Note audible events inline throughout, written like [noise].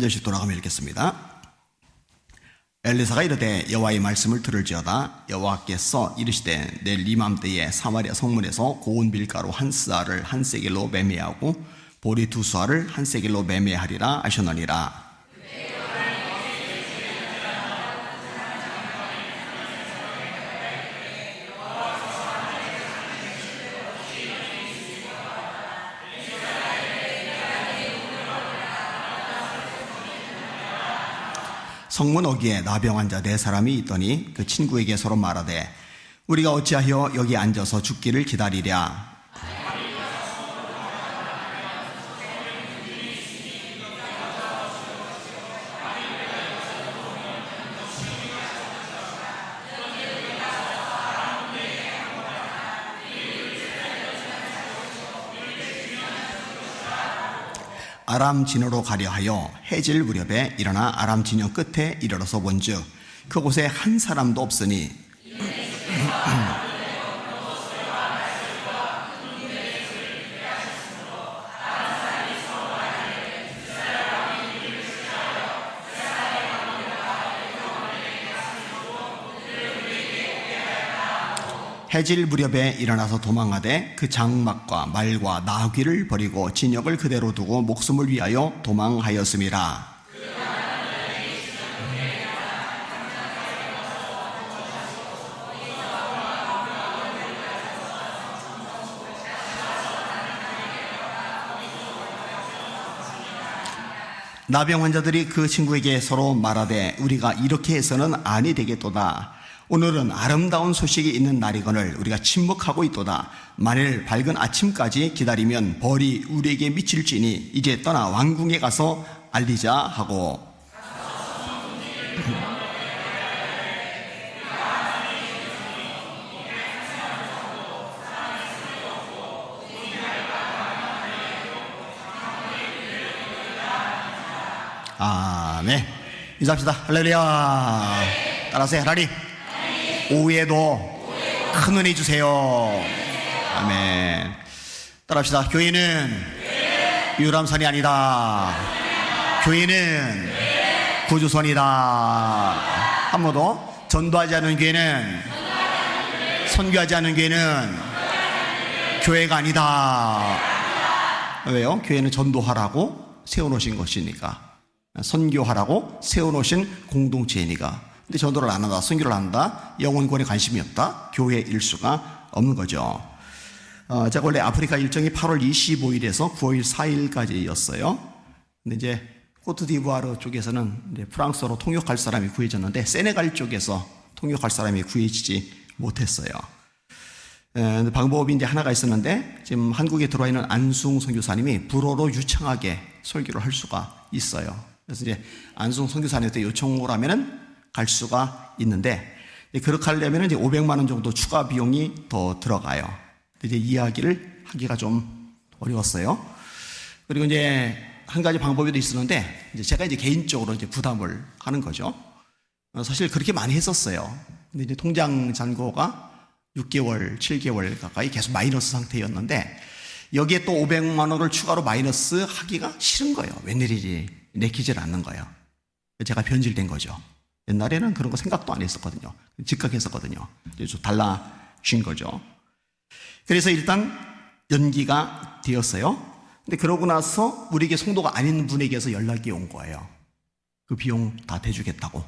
한 절씩 돌아가며 읽겠습니다. 엘리사가 이르되 여호와의 말씀을 들을지어다 여호와께서 이르시되 내일 이맘때에 사마리아 성문에서 고운 밀가루 한 스아를 한 세겔로 매매하고 보리 두 수아를 한 세겔로 매매하리라 하셨느니라 성문 어기에 나병 환자 네 사람이 있더니 그 친구에게 서로 말하되 우리가 어찌하여 여기 앉아서 죽기를 기다리랴 아람 진으로 가려 하여 해질 무렵에 일어나 아람 진영 끝에 이르러서 본즉 그곳에 한 사람도 없으니 해질 무렵에 일어나서 도망하되 그 장막과 말과 나귀를 버리고 진역을 그대로 두고 목숨을 위하여 도망하였음이라. 나병 환자들이 그 친구에게 서로 말하되 우리가 이렇게 해서는 아니 되겠도다. 오늘은 아름다운 소식이 있는 날이거늘 우리가 침묵하고 있도다. 만일 밝은 아침까지 기다리면 벌이 우리에게 미칠지니 이제 떠나 왕궁에 가서 알리자 하고 아멘. 인사합시다. 할렐루야. 따라하세요. 하나님. 오후에도 큰 은혜 주세요. 아멘. 따라합시다. 교회는 유람선이 아니다. 교회는 구주선이다. 한 번 더. 전도하지 않은 교회는 선교하지 않은 교회는 교회가 아니다. 왜요? 교회는 전도하라고 세워놓으신 것이니까. 선교하라고 세워놓으신 공동체이니까. 근데 전도를 안 한다, 선교를 안 한다, 영혼권에 관심이 없다, 교회 일 수가 없는 거죠. 어, 제가 원래 아프리카 일정이 8월 25일에서 9월 4일까지였어요. 근데 이제 코트디부아르 쪽에서는 이제 프랑스어로 통역할 사람이 구해졌는데 세네갈 쪽에서 통역할 사람이 구해지지 못했어요. 에, 방법이 이제 하나가 있었는데 지금 한국에 들어와 있는 안숭 선교사님이 불어로 유창하게 설교를 할 수가 있어요. 그래서 이제 안숭 선교사님한테 요청을 하면은 갈 수가 있는데 그렇게 하려면 이제 500만 원 정도 추가 비용이 더 들어가요. 이제 이야기를 하기가 좀 어려웠어요. 그리고 이제 한 가지 방법이 더 있었는데 이제 제가 이제 개인적으로 이제 부담을 하는 거죠. 어, 사실 그렇게 많이 했었어요. 근데 이제 통장 잔고가 6개월, 7개월 가까이 계속 마이너스 상태였는데 여기에 또 500만 원을 추가로 마이너스 하기가 싫은 거예요. 웬일이지 내키질 않는 거예요. 제가 변질된 거죠. 옛날에는 그런 거 생각도 안 했었거든요. 즉각했었거든요. 좀 달라진 거죠. 그래서 일단 연기가 되었어요. 근데 그러고 나서 우리에게 성도가 아닌 분에게서 연락이 온 거예요. 그 비용 다 대주겠다고.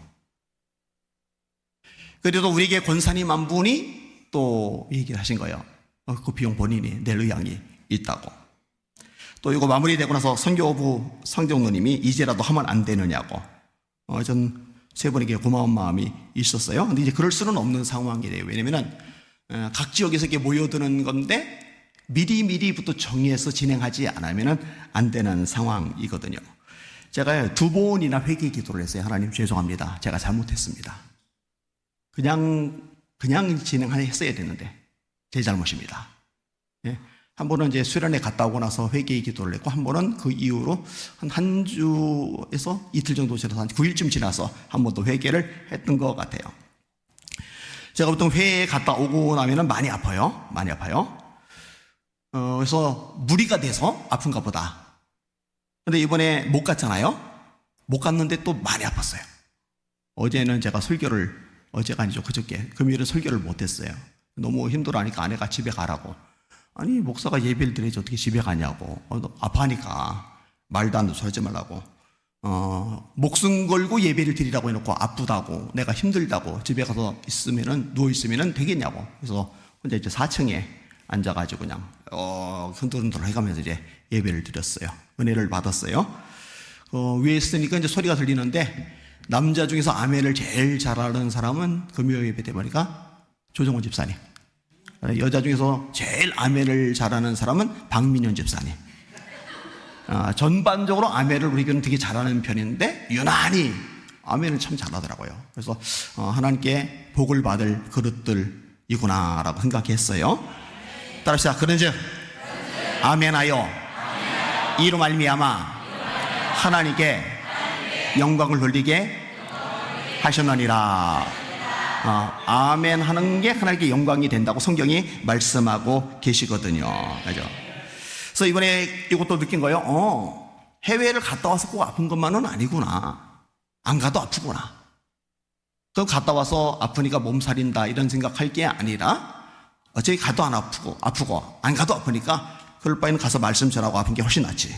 그래도 우리에게 권사님 한 분이 또 얘기를 하신 거예요. 어, 그 비용 본인이 낼 의향이 있다고. 또 이거 마무리되고 나서 선교부 상정노님이 이제라도 하면 안 되느냐고. 어, 전 세 분에게 고마운 마음이 있었어요. 근데 이제 그럴 수는 없는 상황이래요. 왜냐면은 어, 각 지역에서 이렇게 모여드는 건데 미리 미리부터 정리해서 진행하지 않으면은 안 되는 상황이거든요. 제가 두 번이나 회개 기도를 했어요. 하나님 죄송합니다. 제가 잘못했습니다. 그냥 그냥 진행했어야 되는데 제 잘못입니다. 예. 한 번은 이제 수련회 갔다 오고 나서 회개 기도를 했고 한 번은 그 이후로 한 한 주에서 이틀 정도 지나서 한 9일쯤 지나서 한 번 더 회개를 했던 것 같아요. 제가 보통 회에 갔다 오고 나면은 많이 아파요. 많이 아파요. 어, 그래서 무리가 돼서 아픈가 보다. 근데 이번에 못 갔잖아요. 못 갔는데 또 많이 아팠어요. 어제는 제가 설교를 어제가 아니죠 그저께 금요일에 설교를 못 했어요. 너무 힘들어하니까 아내가 집에 가라고. 아니 목사가 예배를 드려야지 어떻게 집에 가냐고. 어, 너 아파하니까 말도 안 듣고 하지 말라고. 어, 목숨 걸고 예배를 드리라고 해놓고 아프다고 내가 힘들다고 집에 가서 있으면은 누워 있으면은 되겠냐고. 그래서 혼자 이제 4층에 앉아가지고 그냥 어 흔들흔들 해가면서 이제 예배를 드렸어요. 은혜를 받았어요. 어, 위에 있으니까 이제 소리가 들리는데 남자 중에서 아멘을 제일 잘하는 사람은 금요 예배 때 보니까 조정원 집사님. 여자 중에서 제일 아멘을 잘하는 사람은 박민현 집사님. 아, 전반적으로 아멘을 우리 교는 되게 잘하는 편인데 유난히 아멘을 참 잘하더라고요. 그래서 어, 하나님께 복을 받을 그릇들이구나라고 생각했어요. 따라합시다. 그런즉 아멘하여 이로 말미암아 하나님께 영광을 돌리게 하셨느니라. 아, 아멘 하는 게 하나님께 영광이 된다고 성경이 말씀하고 계시거든요. 그죠? 그래서 이번에 이것도 느낀 거예요. 어, 해외를 갔다 와서 꼭 아픈 것만은 아니구나. 안 가도 아프구나. 그 갔다 와서 아프니까 몸살인다 이런 생각할 게 아니라 어차피 가도 안 아프고 아프고 안 가도 아프니까 그럴 바에는 가서 말씀 전하고 아픈 게 훨씬 낫지.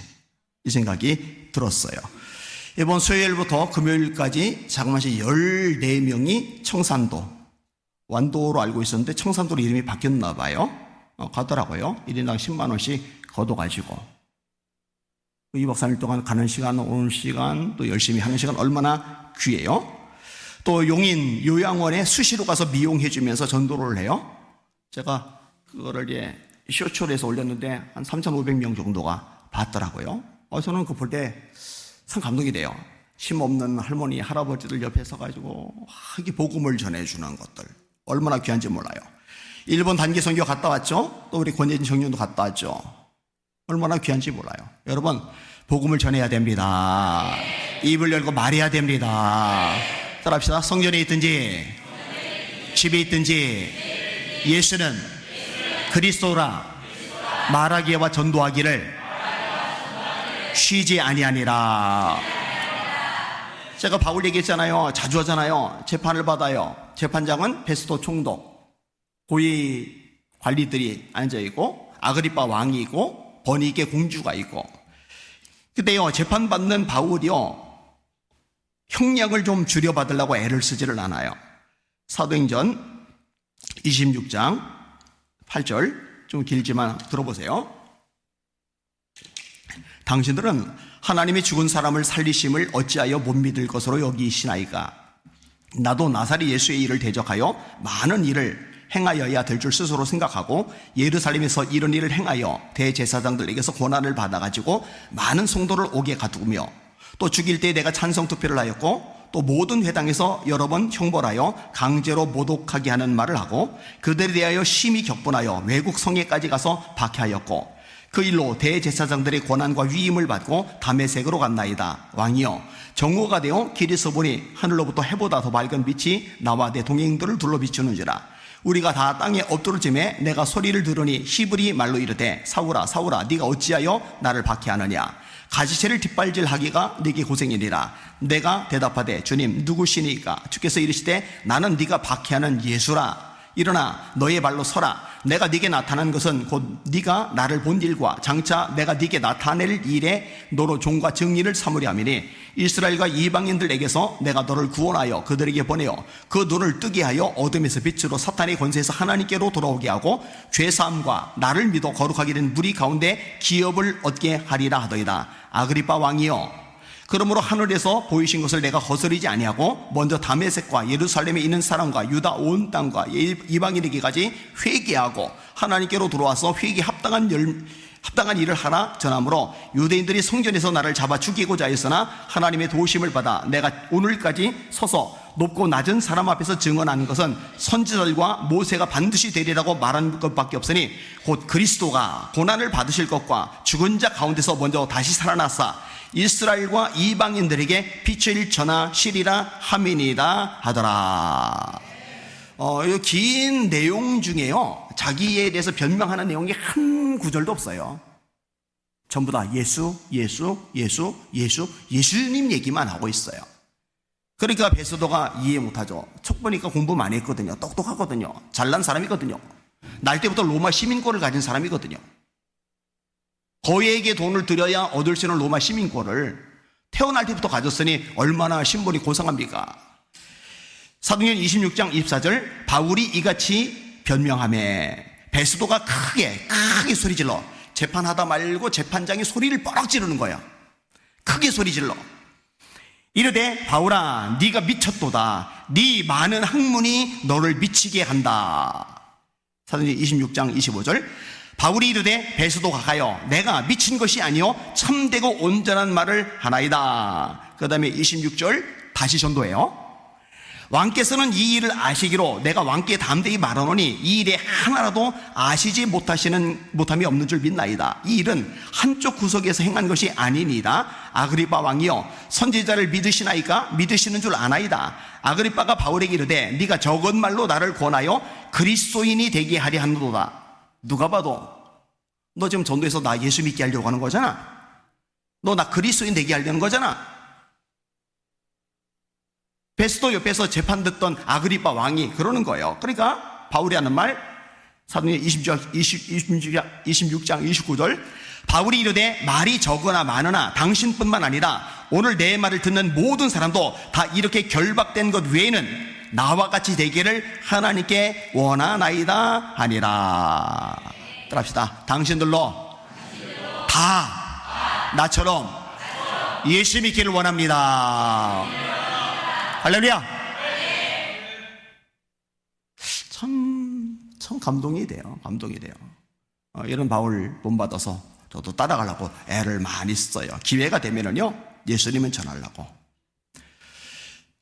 이 생각이 들었어요. 이번 수요일부터 금요일까지 자그마치 14명이 청산도, 완도로 알고 있었는데 청산도로 이름이 바뀌었나 봐요. 어, 가더라고요. 1인당 10만원씩 걷어가지고. 그 2박 3일 동안 가는 시간, 오는 시간, 또 열심히 하는 시간 얼마나 귀해요. 또 용인 요양원에 수시로 가서 미용해주면서 전도를 해요. 제가 그거를 이제 쇼츠에서 올렸는데 한 3,500명 정도가 봤더라고요. 어, 저는 그거 볼때 참 감동이 돼요. 힘없는 할머니, 할아버지들 옆에 서가지고 하기 복음을 전해주는 것들. 얼마나 귀한지 몰라요. 일본 단기 선교 갔다 왔죠? 또 우리 권예진 청년도 갔다 왔죠? 얼마나 귀한지 몰라요. 여러분, 복음을 전해야 됩니다. 입을 열고 말해야 됩니다. 따라합시다. 성전에 있든지, 집에 있든지, 예수는 그리스도라 말하기와 전도하기를 쉬지 아니하니라. 제가 바울 얘기했잖아요. 자주 하잖아요. 재판을 받아요. 재판장은 베스토 총독, 고위 관리들이 앉아 있고 아그리파 왕이 있고 버니게 공주가 있고. 근데요 재판 받는 바울이요 형량을 좀 줄여 받으려고 애를 쓰지를 않아요. 사도행전 26장 8절 좀 길지만 들어보세요. 당신들은 하나님이 죽은 사람을 살리심을 어찌하여 못 믿을 것으로 여기시나이까? 나도 나사리 예수의 일을 대적하여 많은 일을 행하여야 될 줄 스스로 생각하고 예루살렘에서 이런 일을 행하여 대제사장들에게서 권한을 받아가지고 많은 성도를 오게 가두며 또 죽일 때 내가 찬성 투표를 하였고 또 모든 회당에서 여러 번 형벌하여 강제로 모독하게 하는 말을 하고 그들에 대하여 심히 격분하여 외국 성에까지 가서 박해하였고 그 일로 대제사장들의 권한과 위임을 받고 담에색으로 갔나이다. 왕이여 정오가 되어 길에서 보니 하늘로부터 해보다 더 밝은 빛이 나와 내 동행들을 둘러 비추는지라. 우리가 다 땅에 엎드러 짐에 내가 소리를 들으니 히브리 말로 이르되 사울아 사울아 네가 어찌하여 나를 박해하느냐? 가지채를 뒷발질하기가 네게 고생이니라. 내가 대답하되 주님 누구시니까? 주께서 이르시되 나는 네가 박해하는 예수라 일어나 너의 발로 서라. 내가 네게 나타난 것은 곧 네가 나를 본 일과 장차 내가 네게 나타낼 일에 너로 종과 정리를 삼으려 함이니 이스라엘과 이방인들에게서 내가 너를 구원하여 그들에게 보내어 그 눈을 뜨게 하여 어둠에서 빛으로 사탄의 권세에서 하나님께로 돌아오게 하고 죄사함과 나를 믿어 거룩하게 된 무리 가운데 기업을 얻게 하리라 하더이다. 아그리파 왕이여 그러므로 하늘에서 보이신 것을 내가 거스르지 아니하고 먼저 다메섹과 예루살렘에 있는 사람과 유다 온 땅과 이방인에게까지 회개하고 하나님께로 들어와서 회개 합당한 열, 합당한 일을 하라 전함으로 유대인들이 성전에서 나를 잡아 죽이고자 했으나 하나님의 도우심을 받아 내가 오늘까지 서서 높고 낮은 사람 앞에서 증언하는 것은 선지자들과 모세가 반드시 되리라고 말한 것밖에 없으니 곧 그리스도가 고난을 받으실 것과 죽은 자 가운데서 먼저 다시 살아났사 이스라엘과 이방인들에게 빛을 전하시리라 함이니이다 하더라. 어, 긴 내용 중에요. 자기에 대해서 변명하는 내용이 한 구절도 없어요. 전부 다 예수, 예수, 예수, 예수, 예수님 얘기만 하고 있어요. 그러니까 베스도가 이해 못하죠. 척 보니까 공부 많이 했거든요. 똑똑하거든요. 잘난 사람이거든요. 날 때부터 로마 시민권을 가진 사람이거든요. 거액의 돈을 들여야 얻을 수 있는 로마 시민권을 태어날 때부터 가졌으니 얼마나 신분이 고상합니까? 사도행전 26장 24절 바울이 이같이 변명함에 베스도가 크게 크게 소리 질러 재판하다 말고 재판장이 소리를 뻐럭 지르는 거야. 크게 소리 질러. 이르되 바울아 네가 미쳤도다. 네 많은 학문이 너를 미치게 한다. 사도행전 26장 25절 바울이 이르되 베스도 가가요 내가 미친 것이 아니요 참되고 온전한 말을 하나이다. 그 다음에 26절 다시 전도해요. 왕께서는 이 일을 아시기로 내가 왕께 담대히 말하노니 이 일에 하나라도 아시지 못하시는 못함이 없는 줄 믿나이다. 이 일은 한쪽 구석에서 행한 것이 아니니이다. 아그리파 왕이여 선지자를 믿으시나이까 믿으시는 줄 아나이다. 아그리파가 바울에게 이르되 네가 적은 말로 나를 권하여 그리스도인이 되게 하려 하노도다. 누가 봐도 너 지금 전도에서 나 예수 믿게 하려고 하는 거잖아. 너 나 그리스도인 되게 하려는 거잖아. 베스도 옆에서 재판 듣던 아그리파 왕이 그러는 거예요. 그러니까 바울이 하는 말 사도행 26장, 26장, 26장 29절 바울이 이르되 말이 적으나 많으나 당신뿐만 아니라 오늘 내 말을 듣는 모든 사람도 다 이렇게 결박된 것 외에는 나와 같이 되기를 하나님께 원하나이다 하니라. 따라합시다. 당신들로 다 나처럼 예수 믿기를 원합니다. 할렐루야. 참, 참 감동이 돼요. 감동이 돼요. 어, 이런 바울 본받아서 저도 따라가려고 애를 많이 써요. 기회가 되면은요, 예수님은 전하려고.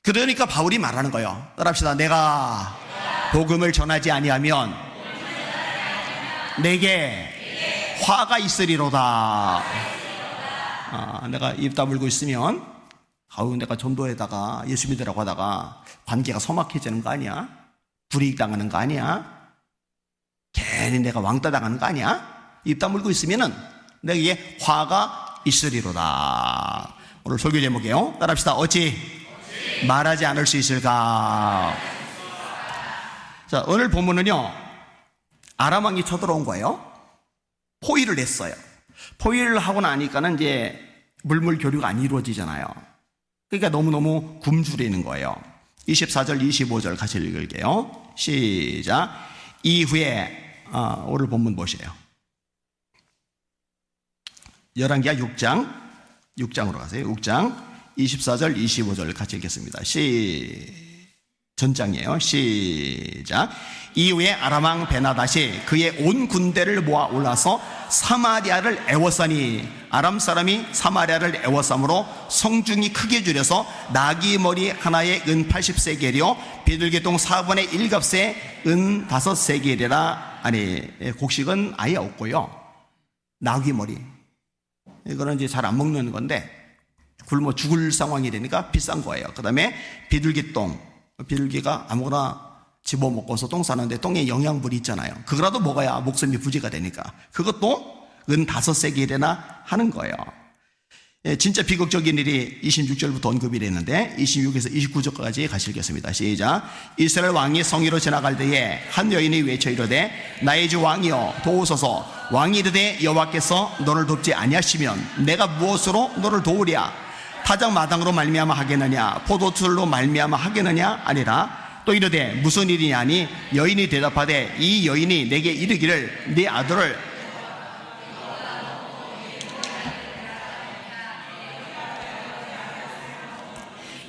그러니까 바울이 말하는 거예요. 따라합시다. 내가 복음을 전하지 아니하면 내게 화가 있으리로다. 아, 내가 입 다물고 있으면 아우 내가 전도에다가 예수 믿으라고 하다가 관계가 서막해지는 거 아니야? 불이익 당하는 거 아니야? 괜히 내가 왕따 당하는 거 아니야? 입 다물고 있으면은 내게 화가 있으리로다. 오늘 설교 제목이에요. 따라합시다. 어찌 말하지 않을 수 있을까? 자, 오늘 본문은요. 아람 왕이 쳐들어온 거예요. 포위를 했어요. 포위를 하고 나니까는 이제 물물 교류가 안 이루어지잖아요. 그러니까 너무너무 굶주리는 거예요. 24절, 25절 같이 읽을게요. 시작. 이후에, 아, 오늘 본문 보시래요. 11기야 6장, 6장으로 가세요. 6장, 24절, 25절 같이 읽겠습니다. 시, 전장이에요. 시작. 이후에 아람왕 베나다시 그의 온 군대를 모아 올라서 사마리아를 애워싸니 아람 사람이 사마리아를 애워싸므로 성중이 크게 줄여서 나귀 머리 하나에 은 80세겔이요 비둘기똥 4분의 1값에 은 5세겔이라 아니 곡식은 아예 없고요 나귀 머리 이거는 이제 잘 안 먹는 건데 굶어 죽을 상황이 되니까 비싼 거예요 그 다음에 비둘기 똥 비둘기가 아무거나 집어먹고서 똥 싸는데 똥에 영양분이 있잖아요. 그거라도 먹어야 목숨이 부지가 되니까. 그것도 은 다섯 세겔이나 하는 거예요. 예, 진짜 비극적인 일이 26절부터 언급이 되는데 26에서 29절까지 같이 읽겠습니다. 시작. 이스라엘 왕이 성위로 지나갈 때에 한 여인이 외쳐 이르되 나의 주 왕이여 도우소서 왕이 이르되 여호와께서 너를 돕지 아니하시면 내가 무엇으로 너를 도우랴 타작 마당으로 말미암아 하겠느냐 포도틀로 말미암아 하겠느냐 아니라 또 이르되 무슨 일이냐니 여인이 대답하되 이 여인이 내게 이르기를 네 아들을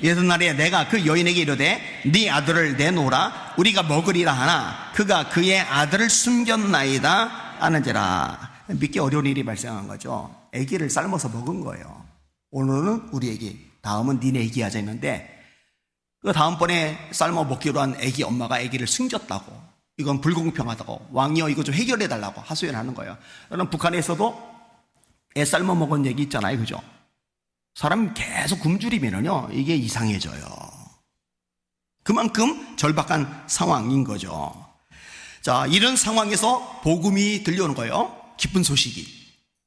예전날에 내가 그 여인에게 이르되 네 아들을 내놓으라. 우리가 먹으리라 하나 그가 그의 아들을 숨겼나이다 하는지라. 믿기 어려운 일이 발생한 거죠. 아기를 삶아서 먹은 거예요 오늘은 우리 애기 다음은 니네 애기 하자 했는데 그 다음번에 삶아 먹기로 한 애기 엄마가 애기를 숨겼다고. 이건 불공평하다고. 왕이여 이거 좀 해결해 달라고 하소연하는 거예요. 여러분 북한에서도 애 삶아 먹은 얘기 있잖아요. 그죠? 사람 계속 굶주리면은요, 이게 이상해져요. 그만큼 절박한 상황인 거죠. 자, 이런 상황에서 복음이 들려오는 거예요. 기쁜 소식이.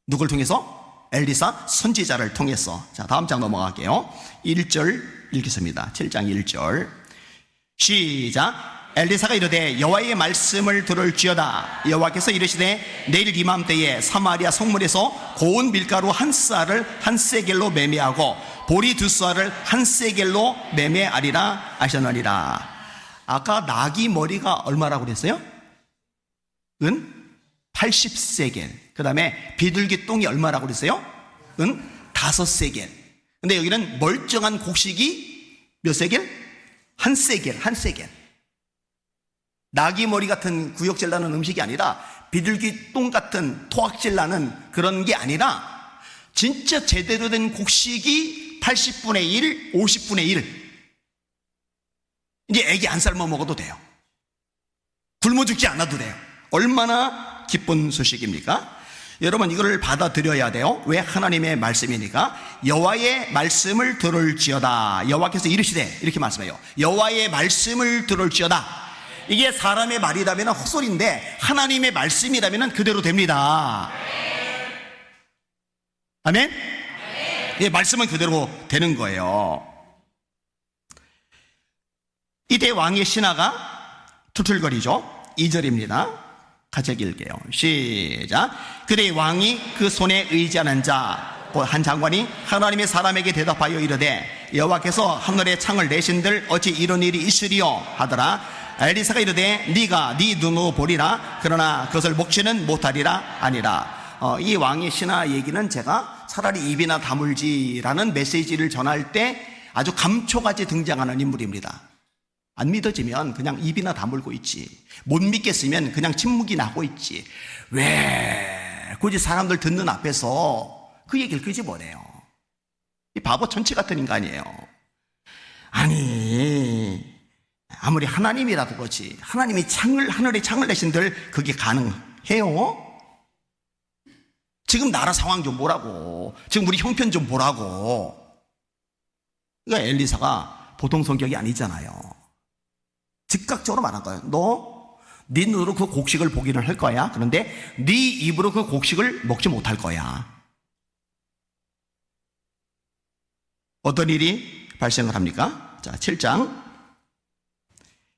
누굴 통해서? 엘리사 선지자를 통해서. 자 다음 장 넘어갈게요. 1절 읽겠습니다. 7장 1절. 시작. 엘리사가 이르되 여호와의 말씀을 들을지어다. 여호와께서 이르시되 내일 이맘때에 사마리아 성문에서 고운 밀가루 한 쌀을 한 세겔로 매매하고 보리 두 쌀을 한 세겔로 매매하리라 하셨느니라. 아까 나귀 머리가 얼마라고 그랬어요? 은 80세겔. 그 다음에 비둘기 똥이 얼마라고 그랬어요? 은 5세겔. 근데 여기는 멀쩡한 곡식이 몇 세겔? 한 세겔, 한 세겔. 나귀 머리 같은 구역질 나는 음식이 아니라 비둘기 똥 같은 토악질 나는 그런 게 아니라 진짜 제대로 된 곡식이 80분의 1, 50분의 1. 이제 애기 안 삶아 먹어도 돼요. 굶어 죽지 않아도 돼요. 얼마나 기쁜 소식입니까? 여러분 이거를 받아들여야 돼요. 왜 하나님의 말씀이니까 여호와의 말씀을 들을지어다. 여호와께서 이르시되 이렇게 말씀해요. 여호와의 말씀을 들을지어다. 이게 사람의 말이라면 헛소리인데 하나님의 말씀이라면 그대로 됩니다. 아멘? 예, 말씀은 그대로 되는 거예요. 이때 왕의 신하가 투틀거리죠. 2절입니다. 같이 읽을게요. 시작. 그대 왕이 그 손에 의지하는 자, 곧한 장관이 하나님의 사람에게 대답하여 이르되 여호와께서 하늘의 창을 내신들 어찌 이런 일이 있으리요 하더라. 엘리사가 이르되 네가 네 눈으로 보리라 그러나 그것을 먹지는 못하리라 아니라 어, 이 왕의 신하 얘기는 제가 차라리 입이나 다물지라는 메시지를 전할 때 아주 감초같이 등장하는 인물입니다. 안 믿어지면 그냥 입이나 다물고 있지. 못 믿겠으면 그냥 침묵이 나고 있지. 왜 굳이 사람들 듣는 앞에서 그 얘기를 끄집어내요. 이 바보 천치 같은 인간이에요. 아니, 아무리 하나님이라도 그렇지. 하나님이 창을, 하늘에 창을 내신들 그게 가능해요? 지금 나라 상황 좀 보라고. 지금 우리 형편 좀 보라고. 그러니까 엘리사가 보통 성격이 아니잖아요. 즉각적으로 말한 거예요. 너 네 눈으로 그 곡식을 보기는 할 거야. 그런데 네 입으로 그 곡식을 먹지 못할 거야. 어떤 일이 발생을 합니까? 자, 7장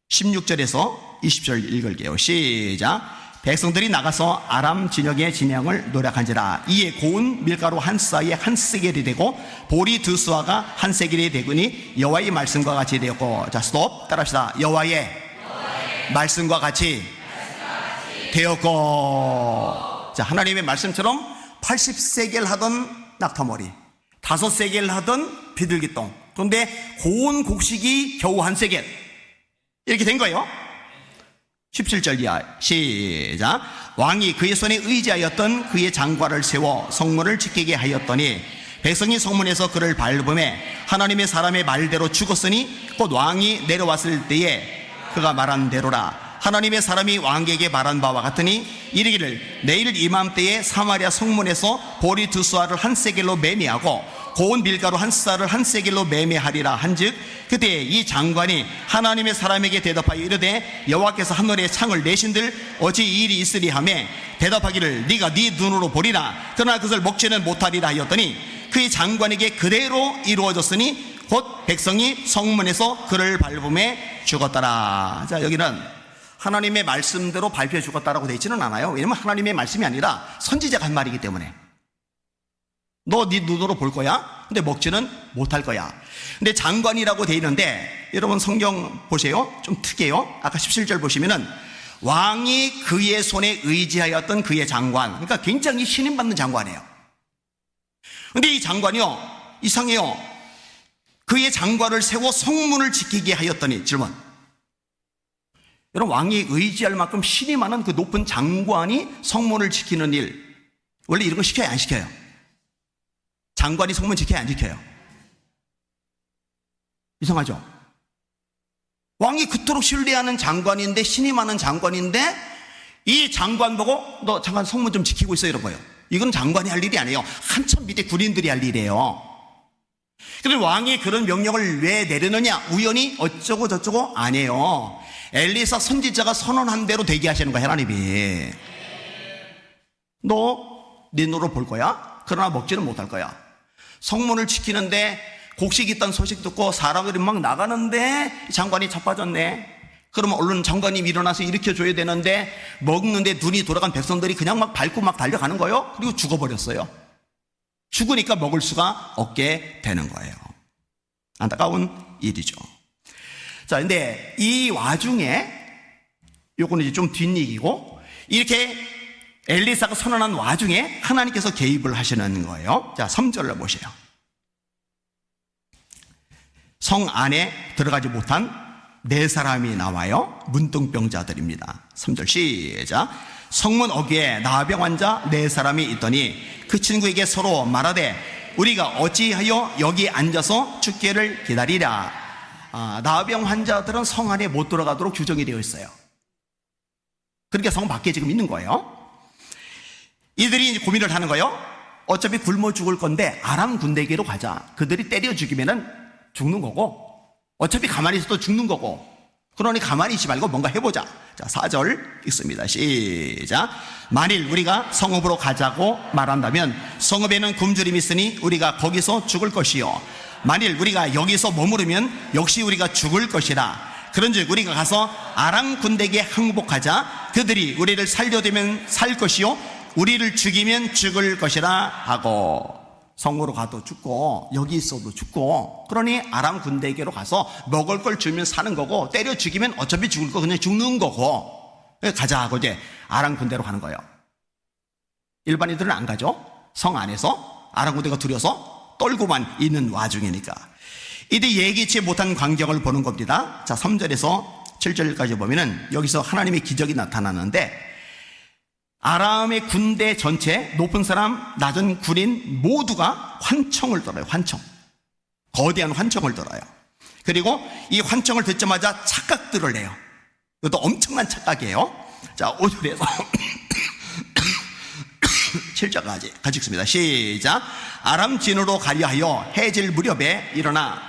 16절에서 20절 읽을게요. 시작. 백성들이 나가서 아람 진영의 진영을 노력한지라. 이에 고운 밀가루 한 싸에 한 세겔이 되고 보리 두 수화가 한 세겔이 되거니 여호와의 말씀과 같이 되었고. 자 스톱. 따라합시다. 여호와의, 말씀과 같이, 되었고. 자 하나님의 말씀처럼 80세겔 하던 낙타머리 다섯 세겔 하던 비둘기똥 그런데 고운 곡식이 겨우 한 세겔. 이렇게 된 거예요 17절 이하 시작. 왕이 그의 손에 의지하였던 그의 장과를 세워 성문을 지키게 하였더니 백성이 성문에서 그를 밟음에 하나님의 사람의 말대로 죽었으니 곧 왕이 내려왔을 때에 그가 말한 대로라. 하나님의 사람이 왕에게 말한 바와 같으니 이르기를 내일 이맘때에 사마리아 성문에서 보리 두 수알을 한 세겔로 매매하고 고운 밀가루 한 쌀을 한 세겔로 매매하리라 한즉 그때 이 장관이 하나님의 사람에게 대답하여 이르되 여호와께서 하늘에 창을 내신들 어찌 이 일이 있으리 하매 대답하기를 네가 네 눈으로 보리라. 그러나 그것을 먹지는 못하리라 하였더니 그의 장관에게 그대로 이루어졌으니 곧 백성이 성문에서 그를 밟음에 죽었더라. 자 여기는 하나님의 말씀대로 발표해 죽었다라고 되어 있지는 않아요. 왜냐면 하나님의 말씀이 아니라 선지자가 한 말이기 때문에 너 네 눈으로 볼 거야? 근데 먹지는 못할 거야. 근데 장관이라고 돼 있는데 여러분 성경 보세요. 좀 특이해요. 아까 17절 보시면은 왕이 그의 손에 의지하였던 그의 장관. 그러니까 굉장히 신임받는 장관이에요. 근데 이 장관이요. 이상해요. 그의 장관을 세워 성문을 지키게 하였더니 질문. 여러분 왕이 의지할 만큼 많은 그 높은 장관이 성문을 지키는 일. 원래 이런 거 시켜요, 안 시켜요? 장관이 성문 지켜야 안 지켜요? 이상하죠? 왕이 그토록 신뢰하는 장관인데 많은 장관인데 이 장관 보고 너 잠깐 성문 좀 지키고 있어 이런 거예요. 이건 장관이 할 일이 아니에요. 한참 밑에 군인들이 할 일이에요. 그런데 왕이 그런 명령을 왜 내리느냐? 우연히 어쩌고 저쩌고 아니에요. 엘리사 선지자가 선언한 대로 되게 하시는 거야 하나님이. 너 네 눈으로 볼 거야? 그러나 먹지는 못할 거야. 성문을 지키는데 곡식 있다는 소식 듣고 사람들이 막 나가는데 장관이 자빠졌네. 그러면 얼른 장관님 일어나서 일으켜줘야 되는데 먹는데 눈이 돌아간 백성들이 그냥 막 밟고 막 달려가는 거예요. 그리고 죽어버렸어요. 죽으니까 먹을 수가 없게 되는 거예요. 안타까운 일이죠. 자, 근데 이 와중에 요거는 이제 좀 뒷얘기고 이렇게 엘리사가 선언한 와중에 하나님께서 개입을 하시는 거예요. 자, 3절을 보세요. 성 안에 들어가지 못한 네 사람이 나와요. 문둥병자들입니다. 3절 시작. 성문 어귀에 나병 환자 네 사람이 있더니 그 친구에게 서로 말하되 우리가 어찌하여 여기 앉아서 축제를 기다리랴. 아, 나병 환자들은 성 안에 못 들어가도록 규정이 되어 있어요. 그러니까 성 밖에 지금 있는 거예요. 이들이 이제 고민을 하는 거예요. 어차피 굶어 죽을 건데 아람 군대에게로 가자. 그들이 때려 죽이면은 죽는 거고 어차피 가만히 있어도 죽는 거고 그러니 가만히 있지 말고 뭔가 해보자. 자, 4절 있습니다. 시작. 만일 우리가 성읍으로 가자고 말한다면 성읍에는 굶주림이 있으니 우리가 거기서 죽을 것이요. 만일 우리가 여기서 머무르면 역시 우리가 죽을 것이라. 그런즉 우리가 가서 아람 군대에게 항복하자. 그들이 우리를 살려두면 살 것이요. 우리를 죽이면 죽을 것이라 하고 성으로 가도 죽고 여기 있어도 죽고 그러니 아람 군대에게로 가서 먹을 걸 주면 사는 거고 때려 죽이면 어차피 죽을 거 그냥 죽는 거고 가자 하고 이제 아람 군대로 가는 거예요. 일반인들은 안 가죠. 성 안에서 아람 군대가 두려서 떨고만 있는 와중이니까 이들 예기치 못한 광경을 보는 겁니다. 자, 3절에서 7절까지 보면은 여기서 하나님의 기적이 나타나는데 아람의 군대 전체 높은 사람, 낮은 군인 모두가 환청을 들어요. 환청. 거대한 환청을 들어요. 그리고 이 환청을 듣자마자 착각들을 해요. 이것도 엄청난 착각이에요. 자, 5절에서 7절까지 [coughs] 같이 읽습니다. 시작. 아람 진으로 가려 하여 해질 무렵에 일어나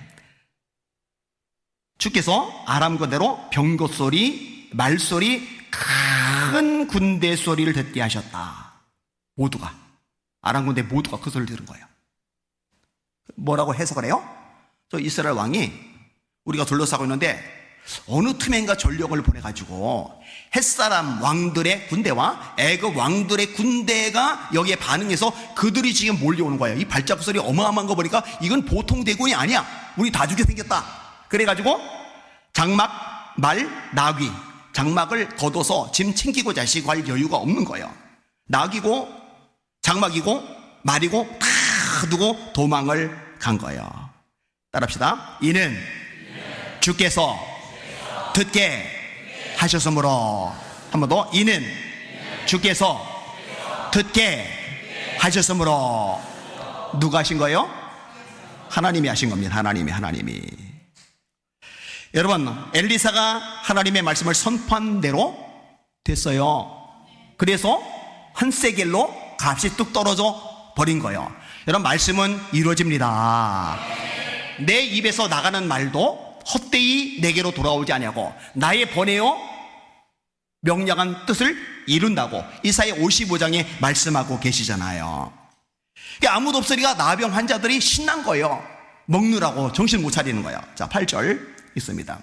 주께서 아람 군대로 병거 소리, 말 소리, 큰 군대 소리를 듣게 하셨다. 모두가 아람 군대 모두가 그 소리를 들은 거예요. 뭐라고 해석을 해요? 저 이스라엘 왕이 우리가 둘러싸고 있는데 어느 틈엔가 전력을 보내가지고 햇사람 왕들의 군대와 애굽 왕들의 군대가 여기에 반응해서 그들이 지금 몰려오는 거예요. 이 발자국 소리 어마어마한 거 보니까 이건 보통 대군이 아니야. 우리 다 죽게 생겼다. 그래가지고 장막, 말, 나귀, 장막을 걷어서 짐 챙기고 자시고 할 여유가 없는 거예요. 나귀고 장막이고 말이고 다 두고 도망을 간 거예요. 따라합시다. 이는 주께서 듣게 하셨으므로 한 번 더 이는 주께서 듣게 하셨으므로 누가 하신 거예요? 하나님이 하신 겁니다. 하나님이 하나님이. 여러분 엘리사가 하나님의 말씀을 선포한 대로 됐어요. 그래서 한 세겔로 값이 뚝 떨어져 버린 거예요. 여러분 말씀은 이루어집니다. 내 입에서 나가는 말도 헛되이 내게로 돌아오지 아니하고 나의 번에요 명령한 뜻을 이룬다고 이사의 55장에 말씀하고 계시잖아요. 아무도 없으니까 나병 환자들이 신난 거예요. 먹느라고 정신 못 차리는 거예요. 자, 8절 있습니다.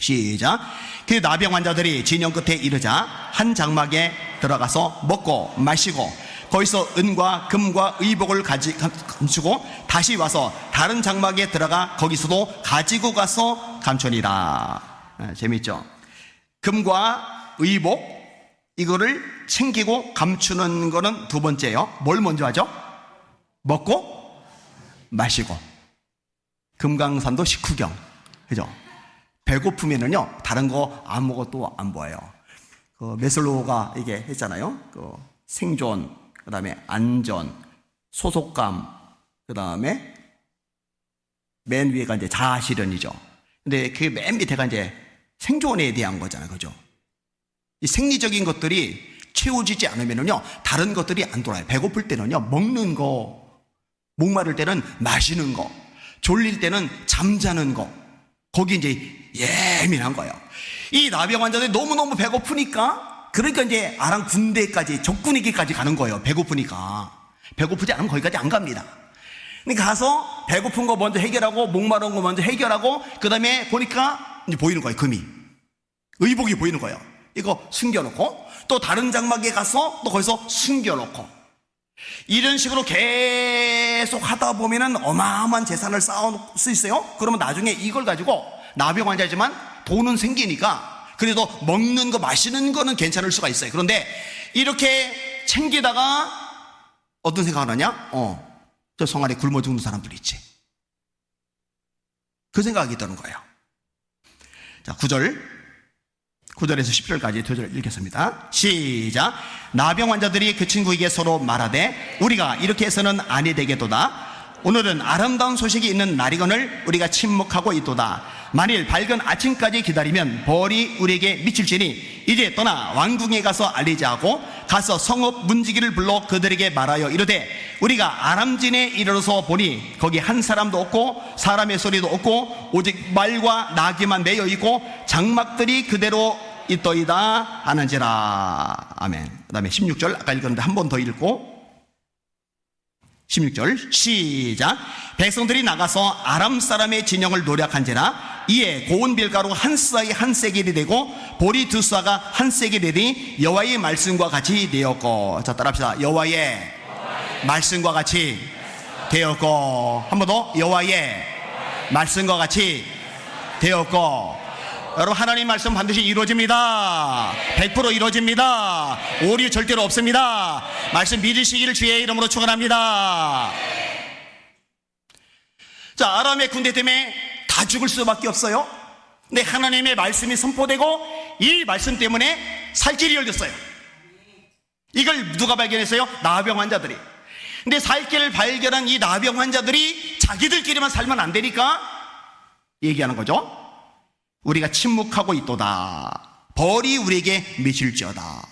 시작. 그 나병 환자들이 진영 끝에 이르자 한 장막에 들어가서 먹고 마시고 거기서 은과 금과 의복을 가지 감추고 다시 와서 다른 장막에 들어가 거기서도 가지고 가서 감추니라. 네, 재밌죠? 금과 의복 이거를 챙기고 감추는 거는 두 번째요. 뭘 먼저 하죠? 먹고 마시고 금강산도 식후경 그죠? 배고프면은요 다른 거 아무것도 안 보여요. 그 메슬로가 이게 했잖아요. 그 생존, 그 다음에 안전, 소속감, 그 다음에 맨 위에가 이제 자아실현이죠. 근데 그 맨 밑에가 이제 생존에 대한 거잖아요. 그죠? 이 생리적인 것들이 채워지지 않으면은요, 다른 것들이 안 돌아요. 배고플 때는요, 먹는 거, 목마를 때는 마시는 거, 졸릴 때는 잠자는 거, 거기 이제 예민한 거예요. 이 나병 환자들이 너무너무 배고프니까, 그러니까 이제 아랑 군대까지, 적군에게까지 가는 거예요. 배고프니까. 배고프지 않으면 거기까지 안 갑니다. 가서 배고픈 거 먼저 해결하고, 목마른 거 먼저 해결하고, 그 다음에 보니까 이제 보이는 거예요. 금이. 의복이 보이는 거예요. 이거 숨겨놓고, 또 다른 장막에 가서 또 거기서 숨겨놓고, 이런 식으로 계속 하다 보면은 어마어마한 재산을 쌓을 수 있어요. 그러면 나중에 이걸 가지고 나병 환자지만 돈은 생기니까 그래도 먹는 거 마시는 거는 괜찮을 수가 있어요. 그런데 이렇게 챙기다가 어떤 생각을 하냐? 어, 저 성안에 굶어 죽는 사람들이 있지. 그 생각이 드는 거예요. 자, 9절. 9절에서 10절까지 두절 읽겠습니다. 시작. 나병 환자들이 그 친구에게 서로 말하되 우리가 이렇게 해서는 아니 되겠도다. 오늘은 아름다운 소식이 있는 날이건을 우리가 침묵하고 있도다. 만일 밝은 아침까지 기다리면 벌이 우리에게 미칠지니 이제 떠나 왕궁에 가서 알리자 하고 가서 성읍 문지기를 불러 그들에게 말하여 이르되 우리가 아람진에 이르러서 보니 거기 한 사람도 없고 사람의 소리도 없고 오직 말과 나귀만 매여 있고 장막들이 그대로 있더이다 하는지라. 아멘. 그 다음에 16절 아까 읽었는데 한 번 더 읽고. 16절 시작. 백성들이 나가서 아람 사람의 진영을 노력한지라 이에 고운 빌가루 한 쌍이 한 세겔이 되고 보리 두 쌍가 한 세겔이 되니 여호와의 말씀과 같이 되었고. 자 따라합시다. 여호와의 말씀과 같이 되었고. 한 번 더. 여호와의 말씀과 같이 되었고 여러분 하나님 말씀 반드시 이루어집니다. 100% 이루어집니다. 오류 절대로 없습니다. 말씀 믿으시기를 주의 이름으로 축원합니다. 자 아람의 군대 때문에 다 죽을 수밖에 없어요. 근데 하나님의 말씀이 선포되고 이 말씀 때문에 살 길이 열렸어요. 이걸 누가 발견했어요? 나병 환자들이. 근데 살 길을 발견한 이 나병 환자들이 자기들끼리만 살면 안 되니까 얘기하는 거죠 우리가 침묵하고 있도다. 벌이 우리에게 미칠지어다.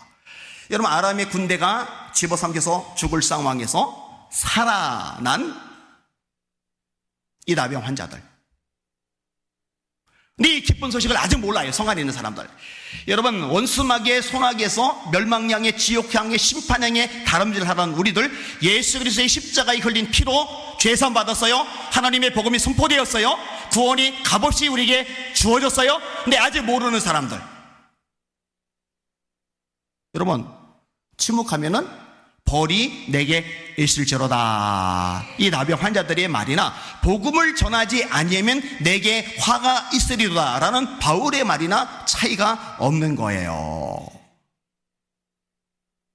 여러분 아람의 군대가 집어삼켜서 죽을 상황에서 살아난 이 나병 환자들. 이 기쁜 소식을 아직 몰라요. 성 안에 있는 사람들. 여러분 원수마귀의 손아귀에서 멸망향의 지옥향의 심판향의 다름질을 하던 우리들 예수 그리스도의 십자가에 흘린 피로 죄산 받았어요. 하나님의 복음이 선포되었어요. 구원이 값없이 우리에게 주어졌어요. 근데 아직 모르는 사람들. 여러분 침묵하면은 벌이 내게 있을지로다. 이 나병 환자들의 말이나 복음을 전하지 아니하면 내게 화가 있으리로다라는 바울의 말이나 차이가 없는 거예요.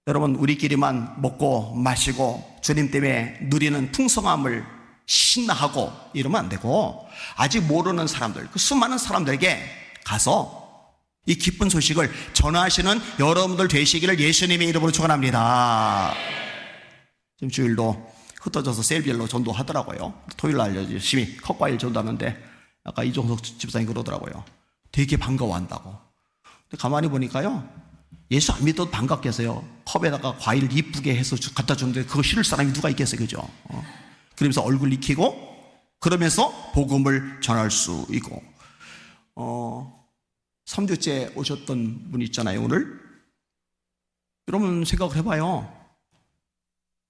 여러분 우리끼리만 먹고 마시고 주님 때문에 누리는 풍성함을 신나하고 이러면 안 되고 아직 모르는 사람들 그 수많은 사람들에게 가서 이 기쁜 소식을 전하시는 여러분들 되시기를 예수님의 이름으로 축원합니다. 지금 주일도 흩어져서 셀비엘로 전도하더라고요. 토요일 날 열심히 컵과일 전도하는데 아까 이종석 집사님 그러더라고요. 되게 반가워한다고. 근데 가만히 보니까요. 예수 안 믿어도 반갑겠어요. 컵에다가 과일 이쁘게 해서 갖다 주는데 그거 싫을 사람이 누가 있겠어요. 그죠? 어. 그러면서 얼굴 익히고 그러면서 복음을 전할 수 있고 어, 3주째 오셨던 분 있잖아요, 오늘. 여러분 생각을 해봐요.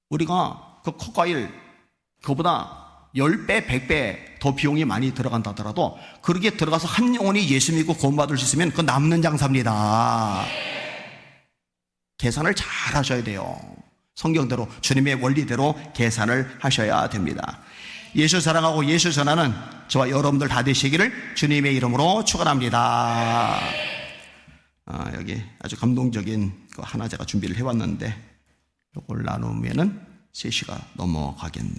우리가 그 컵과일, 그보다 10배, 100배 더 비용이 많이 들어간다 하더라도 그렇게 들어가서 한 영혼이 예수 믿고 구원받을 수 있으면 그 남는 장사입니다. 계산을 잘 하셔야 돼요. 성경대로, 주님의 원리대로 계산을 하셔야 됩니다. 예수 사랑하고 예수 전하는 저와 여러분들 다 되시기를 주님의 이름으로 축원합니다. 아, 여기 아주 감동적인 거 하나 제가 준비를 해왔는데 이걸 나누면은 3시가 넘어가겠네.